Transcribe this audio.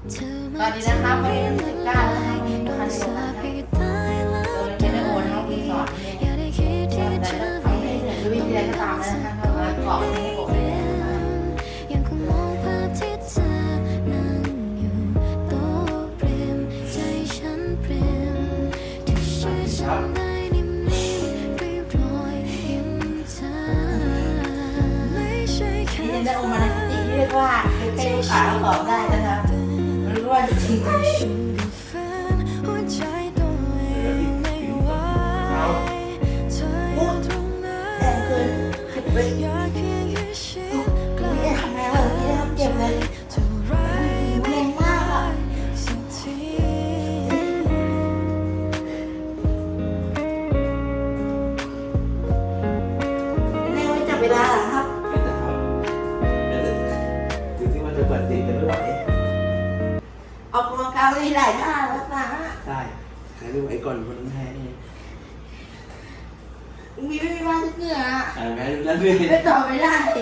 ตอนนี้นะครับวันนี้วันที่สิบเก้าแล้วนะครับนะคะในโรงเรียนโดยเจนโอนะครับมีสอนเนี่ยแต่ละทำให้เหนื่อยด้วยวิธีใดก็ตามนะครับทำงานเกาะให้อกให้แน่นนะครับยังคงมองภาพที่เธอนั่งอยู่โต๊ะเปรมใจฉันเปรมที่ช่วยฉันได้นิ่มๆด้วยรอยยิ้มเธอไม่ใช่แค่นี่จะได้องค์มาในสติที่เรียกว่าใครๆขาตอบได้นะครับมันรู้ ว่าจริงๆฉันเวใจตัวเองไม่ไหรอยากเพียงแค่ชิดใกล้นี่ทำไงวะนี่ทำเจ็บไรแรงมากอะสักทีแน่ไม่จับเวลาครับไม่แต่ครับดูที่มันจะเปิดติดกันไม่ไหว ออกกำลังกายไม่ได้ท่าแล้วนะได้ใครไม่ไหวก่อนคนนั้นแพ้นี่มีไม่มีบ้านเหงื่ออะอ่าแพ้แล้วด้วยไม่ต่อไม่ได้เ